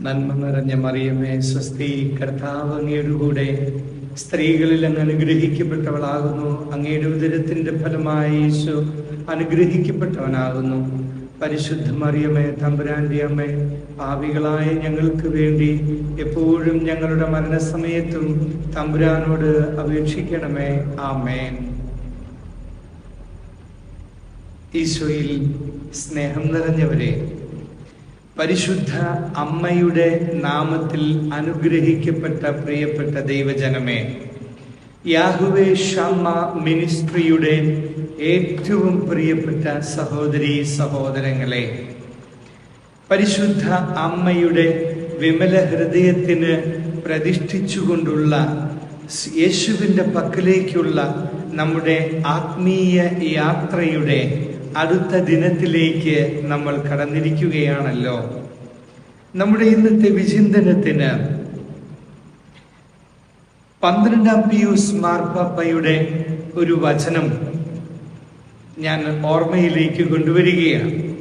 നന്മ നിറഞ്ഞ മറിയമേ സ്വസ്തി കർത്താവ് അങ്ങയുടെ കൂടെ. സ്ത്രീകളിൽ അങ്ങ് അനുഗ്രഹിക്കപ്പെട്ടവളാകുന്നു. അങ്ങയുടെ ഉദരത്തിന്റെ ഫലമായി യേശു അനുഗ്രഹിക്കപ്പെട്ടവനാകുന്നു. പരിശുദ്ധ മറിയമേ തമ്പുരാന്റെ അമ്മ പാപികളായ ഞങ്ങൾക്ക് വേണ്ടി എപ്പോഴും ഞങ്ങളുടെ മരണസമയത്തും തമ്പുരാനോട് അപേക്ഷിക്കണമേ. ആമേൻ. ഈശോയിൽ സ്നേഹം നിറഞ്ഞവരെ പരിശുദ്ധ അമ്മയുടെ നാമത്തിൽ അനുഗ്രഹിക്കപ്പെട്ട പ്രിയപ്പെട്ട ദൈവജനമേ യാഹുവേ ഷമ്മ മിനിസ്ട്രിയുടെ ഏറ്റവും പ്രിയപ്പെട്ട സഹോദരി സഹോദരങ്ങളെ പരിശുദ്ധ അമ്മയുടെ വിമല ഹൃദയത്തിന് പ്രതിഷ്ഠിച്ചുകൊണ്ടുള്ള യേശുവിന്റെ പക്കലേക്കുള്ള നമ്മുടെ ആത്മീയ യാത്രയുടെ അടുത്ത ദിനത്തിലേക്ക് നമ്മൾ കടന്നിരിക്കുകയാണല്ലോ. നമ്മുടെ ഇന്നത്തെ വിചിന്തനത്തിന് പന്ത്രണ്ടാം പിയൂസ് മാർപ്പാപ്പയുടെ ഒരു വചനം ഞാൻ ഓർമ്മയിലേക്ക് കൊണ്ടുവരികയാണ്.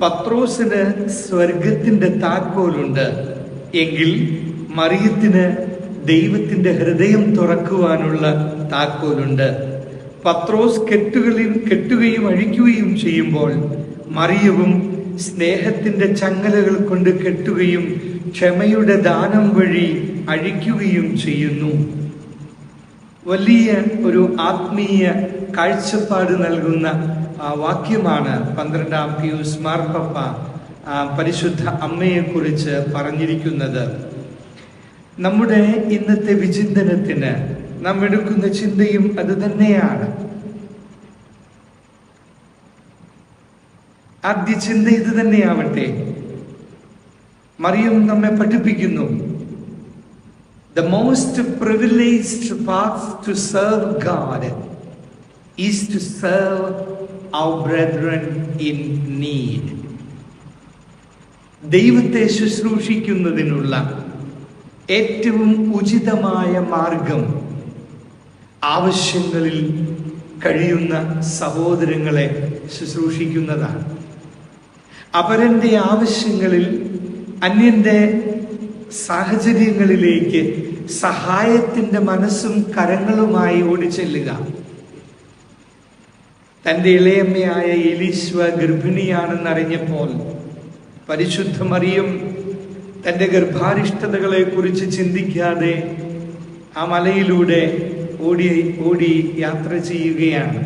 പത്രോസിന് സ്വർഗത്തിന്റെ താക്കോലുണ്ട്. എങ്കിൽ മറിയത്തിന് ദൈവത്തിന്റെ ഹൃദയം തുറക്കുവാനുള്ള താക്കോലുണ്ട്. പത്രോസ് കെട്ടുകളിൽ കെട്ടുകയും അഴിക്കുകയും ചെയ്യുമ്പോൾ മറിയവും സ്നേഹത്തിന്റെ ചങ്ങലകൾ കൊണ്ട് കെട്ടുകയും ക്ഷമയുടെ ദാനം വഴി അഴിക്കുകയും ചെയ്യുന്നു. വലിയ ഒരു ആത്മീയ കാഴ്ചപ്പാട് നൽകുന്ന വാക്യമാണ് പന്ത്രണ്ടാം പിയൂസ് മാർപ്പപ്പ ആ പരിശുദ്ധ അമ്മയെക്കുറിച്ച് പറഞ്ഞിരിക്കുന്നത്. നമ്മുടെ ഇന്നത്തെ വിചിന്തനത്തിന് നാം എടുക്കുന്ന ചിന്തയും അത് തന്നെയാണ്. ആദ്യ ചിന്ത ഇത് തന്നെയാവട്ടെ. മറിയം നമ്മെ പഠിപ്പിക്കുന്നു. The most privileged path to serve God is to serve our brethren in need ദൈവത്തെ ശുശ്രൂഷിക്കുന്നതിനുള്ള ഏറ്റവും ഉചിതമായ മാർഗം ആവശ്യങ്ങളിൽ കഴിയുന്ന സഹോദരങ്ങളെ ശുശ്രൂഷിക്കുന്നതാണ്. അപരന്റെ ആവശ്യങ്ങളിൽ അന്യന്റെ സാഹചര്യങ്ങളിലേക്ക് സഹായത്തിന്റെ മനസ്സും കരങ്ങളുമായി ഓടിച്ചെല്ലുക. തന്റെ ഇളയമ്മയായ എലീശ്വ ഗർഭിണിയാണെന്നറിഞ്ഞപ്പോൾ പരിശുദ്ധമറിയും തന്റെ ഗർഭാരിഷ്ടതകളെ കുറിച്ച് ചിന്തിക്കാതെ ആ മലയിലൂടെ ഓടി ഓടി യാത്ര ചെയ്യുകയാണ്.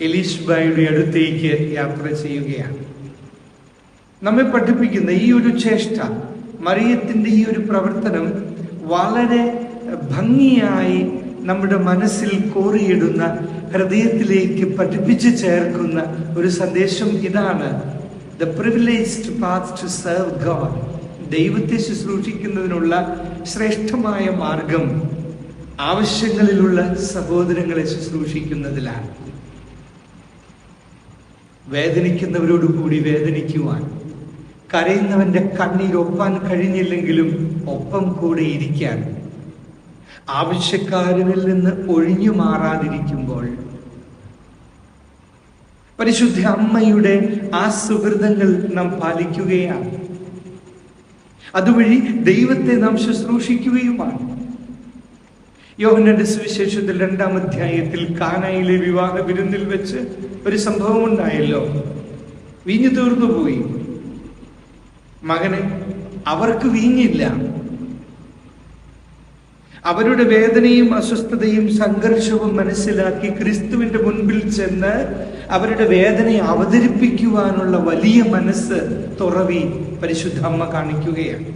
എലീശ്ബയുടെ അടുത്തേക്ക് യാത്ര ചെയ്യുകയാണ്. നമ്മെ പഠിപ്പിക്കുന്ന ഈ ഒരു ചേഷ്ട മറിയത്തിന്റെ ഈ ഒരു പ്രവർത്തനം വളരെ ഭംഗിയായി നമ്മുടെ മനസ്സിൽ കോറിയിടുന്ന ഹൃദയത്തിലേക്ക് പഠിപ്പിച്ചു ചേർക്കുന്ന ഒരു സന്ദേശം ഇതാണ്. The privileged path to serve God ദൈവത്തെ ശുശ്രൂഷിക്കുന്നതിനുള്ള ശ്രേഷ്ഠമായ മാർഗം. ആവശ്യങ്ങളിലുള്ള സഹോദരങ്ങളെ ശുശ്രൂഷിക്കുന്നതിലാണ്. വേദനിക്കുന്നവരോട് കൂടി വേദനിക്കുവാൻ കരയുന്നവന്റെ കണ്ണീരൊപ്പാൻ കഴിഞ്ഞില്ലെങ്കിലും ഒപ്പം കൂടെ ഇരിക്കാൻ ആവശ്യക്കാരനിൽ നിന്ന് ഒഴിഞ്ഞു മാറാതിരിക്കുമ്പോൾ പരിശുദ്ധ അമ്മയുടെ ആ സുഹൃതങ്ങൾ നാം പാലിക്കുകയാണ്. അതുവഴി ദൈവത്തെ നാം ശുശ്രൂഷിക്കുകയുമാണ്. യോഹനന്റെ സുവിശേഷത്തിൽ രണ്ടാം അധ്യായത്തിൽ കാനായിലെ വിവാഹ വിരുന്നിൽ വെച്ച് ഒരു സംഭവം ഉണ്ടായല്ലോ. വീഞ്ഞു തീർന്നു പോയി. മകനെ അവർക്ക് വീഞ്ഞില്ല. അവരുടെ വേദനയും അസ്വസ്ഥതയും സംഘർഷവും മനസ്സിലാക്കി ക്രിസ്തുവിന്റെ മുൻപിൽ ചെന്ന് അവരുടെ വേദനയെ അവതരിപ്പിക്കുവാനുള്ള വലിയ മനസ്സ് തുറവി പരിശുദ്ധ അമ്മ കാണിക്കുകയാണ്.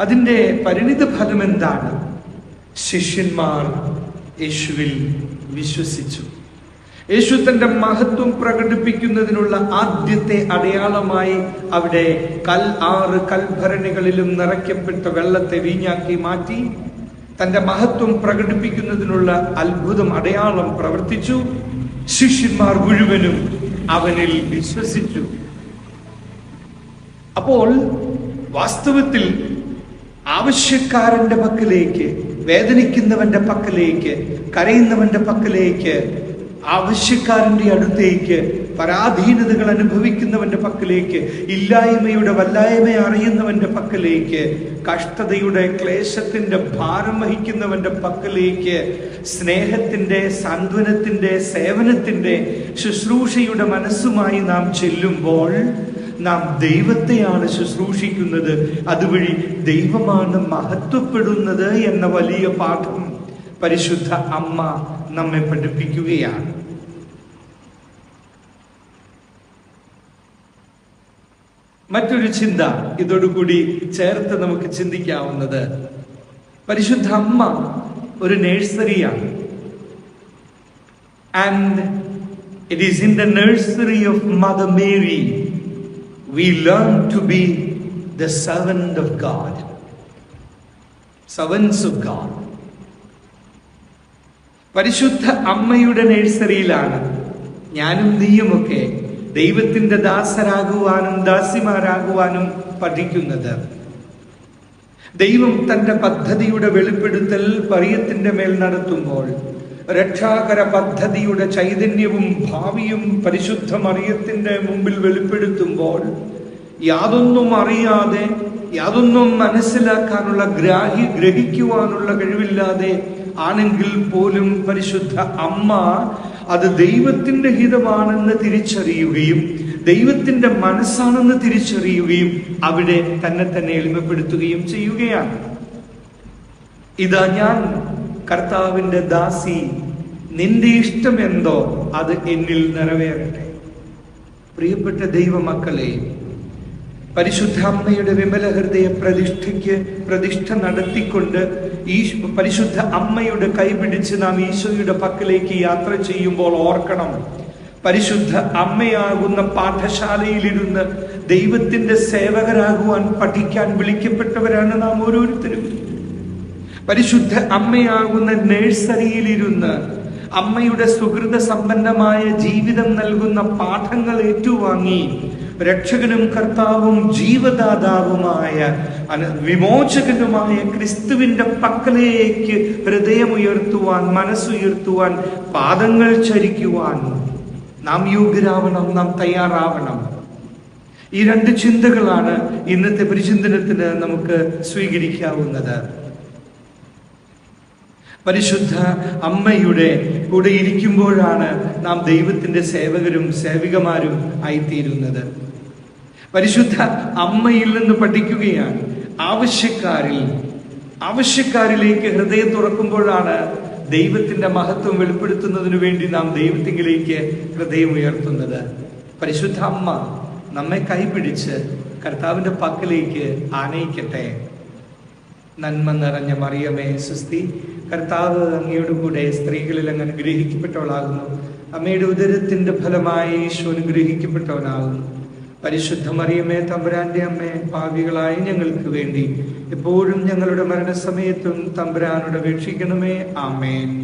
അതിന്റെ പരിണിത ഫലം എന്താണ്? ശിഷ്യന്മാർ യേശുവിൽ വിശ്വസിച്ചു. യേശു തന്റെ മഹത്വം പ്രകടിപ്പിക്കുന്നതിനുള്ള ആദ്യത്തെ അടയാളമായി അവിടെ കൽ ആറ് കൽഭരണികളിലും നിറയ്ക്കപ്പെട്ട വെള്ളത്തെ വീഞ്ഞാക്കി മാറ്റി തന്റെ മഹത്വം പ്രകടിപ്പിക്കുന്നതിനുള്ള അത്ഭുതം അടയാളം പ്രവർത്തിച്ചു. ശിഷ്യന്മാർ മുഴുവനും അവനിൽ വിശ്വസിച്ചു. അപ്പോൾ വാസ്തവത്തിൽ ആവശ്യക്കാരന്റെ പക്കലേക്ക് വേദനിക്കുന്നവന്റെ പക്കലേക്ക് കരയുന്നവന്റെ പക്കലേക്ക് ആവശ്യക്കാരന്റെ അടുത്തേക്ക് പരാധീനതകൾ അനുഭവിക്കുന്നവന്റെ പക്കലേക്ക് ഇല്ലായ്മയുടെ വല്ലായ്മ അറിയുന്നവന്റെ പക്കലേക്ക് കഷ്ടതയുടെ ക്ലേശത്തിന്റെ ഭാരം വഹിക്കുന്നവന്റെ പക്കലേക്ക് സ്നേഹത്തിന്റെ സാന്ത്വനത്തിന്റെ സേവനത്തിന്റെ ശുശ്രൂഷയുടെ മനസ്സുമായി നാം ചെല്ലുമ്പോൾ നാം ദൈവത്തെയാണ് ശുശ്രൂഷിക്കുന്നത്. അതുവഴി ദൈവമാണ് മഹത്വപ്പെടുന്നത് എന്ന വലിയ പാഠം പരിശുദ്ധ അമ്മ നമ്മെ പഠിപ്പിക്കുകയാണ്. മറ്റൊരു ചിന്ത ഇതോടുകൂടി ചേർത്ത് നമുക്ക് ചിന്തിക്കാവുന്നത്. പരിശുദ്ധ അമ്മ ഒരു നേഴ്സറിയാണ്. And it is in the nursery of Mother Mary we learn to be the servant of God servants of God പരിശുദ്ധ അമ്മയുടെ നഴ്സറിയിലാണ് ഞാനും നീയുമൊക്കെ ദൈവത്തിന്റെ ദാസരാകുവാനും ദാസിമാരാകുവാനും പഠിക്കുന്നത്. ദൈവം തന്റെ പദ്ധതിയുടെ വെളിപ്പെടുത്തൽ പറിയത്തിന്റെ മേൽ നടത്തുമ്പോൾ രക്ഷാകര പദ്ധതിയുടെ ചൈതന്യവും ഭാവിയും പരിശുദ്ധ മറിയത്തിന്റെ മുമ്പിൽ വെളിപ്പെടുത്തുമ്പോൾ യാതൊന്നും അറിയാതെ യാതൊന്നും മനസ്സിലാക്കാനുള്ള ഗ്രാഹി ഗ്രഹിക്കുവാനുള്ള കഴിവില്ലാതെ ആണെങ്കിൽ പോലും പരിശുദ്ധ അമ്മ അത് ദൈവത്തിന്റെ ഹിതമാണെന്ന് തിരിച്ചറിയുകയും ദൈവത്തിന്റെ മനസ്സാണെന്ന് തിരിച്ചറിയുകയും അവിടെ തന്നെ തന്നെ എളിമപ്പെടുത്തുകയും ചെയ്യുകയാണ്. ഇതാ ഞാൻ കർത്താവിന്റെ ദാസി നിന്റെ ഇഷ്ടം എന്തോ അത് എന്നിൽ നിറവേറട്ടെ. പ്രിയപ്പെട്ട ദൈവമക്കളെ പരിശുദ്ധാമ്മയുടെ വിമല ഹൃദയ പ്രതിഷ്ഠയ്ക്ക് പ്രതിഷ്ഠ നടത്തിക്കൊണ്ട് ഈ പരിശുദ്ധ അമ്മയുടെ കൈപിടിച്ച് നാം ഈശോയുടെ പക്കലേക്ക് യാത്ര ചെയ്യുമ്പോൾ ഓർക്കണം പരിശുദ്ധ അമ്മയാകുന്ന പാഠശാലയിലിരുന്ന് ദൈവത്തിന്റെ സേവകരാകുവാൻ പഠിക്കാൻ വിളിക്കപ്പെട്ടവരാണ് നാം ഓരോരുത്തരും. പരിശുദ്ധ അമ്മയാകുന്ന നഴ്സറിയിലിരുന്ന് അമ്മയുടെ സുഹൃത സമ്പന്നമായ ജീവിതം നൽകുന്ന പാഠങ്ങൾ ഏറ്റുവാങ്ങി രക്ഷകനും കർത്താവും ജീവദാതാവുമായ വിമോചകനുമായ ക്രിസ്തുവിന്റെ പക്കലേക്ക് ഹൃദയമുയർത്തുവാൻ മനസ്സുയർത്തുവാൻ പാദങ്ങൾ ചരിക്കുവാൻ നാം യോഗ്യരാവണം നാം തയ്യാറാവണം. ഈ രണ്ട് ചിന്തകളാണ് ഇന്നത്തെ പരിചിന്തനത്തിന് നമുക്ക് സ്വീകരിക്കാവുന്നത്. പരിശുദ്ധ അമ്മയുടെ കൂടെ ഇരിക്കുമ്പോഴാണ് നാം ദൈവത്തിന്റെ സേവകരും സേവികമാരും ആയിത്തീരുന്നത്. പരിശുദ്ധ അമ്മയിൽ നിന്ന് പഠിക്കുകയാണ്. ആവശ്യക്കാരിൽ ആവശ്യക്കാരിലേക്ക് ഹൃദയം തുറക്കുമ്പോഴാണ് ദൈവത്തിന്റെ മഹത്വം വെളിപ്പെടുത്തുന്നതിനു വേണ്ടി നാം ദൈവത്തിങ്കിലേക്ക് ഹൃദയം ഉയർത്തുന്നത്. പരിശുദ്ധ അമ്മ നമ്മെ കൈപിടിച്ച് കർത്താവിന്റെ പക്കലേക്ക് ആനയിക്കട്ടെ. നന്മ നിറഞ്ഞ മറിയമേ സുസ്തി. കർത്താവ് അങ്ങയുടെ കൂടെ സ്ത്രീകളിൽ അങ്ങ് അനുഗ്രഹിക്കപ്പെട്ടവളാകുന്നു അമ്മയുടെ ഉദരത്തിന്റെ ഫലമായി ഈശോ അനുഗ്രഹിക്കപ്പെട്ടവനാകുന്നു. പരിശുദ്ധ മറിയമ്മേ തമ്പുരാന്റെ അമ്മേ ഭാവികളായി ഞങ്ങൾക്ക് വേണ്ടി എപ്പോഴും ഞങ്ങളുടെ മരണസമയത്തും തമ്പുരാനോട് വീക്ഷിക്കണമേ ആമേൻ.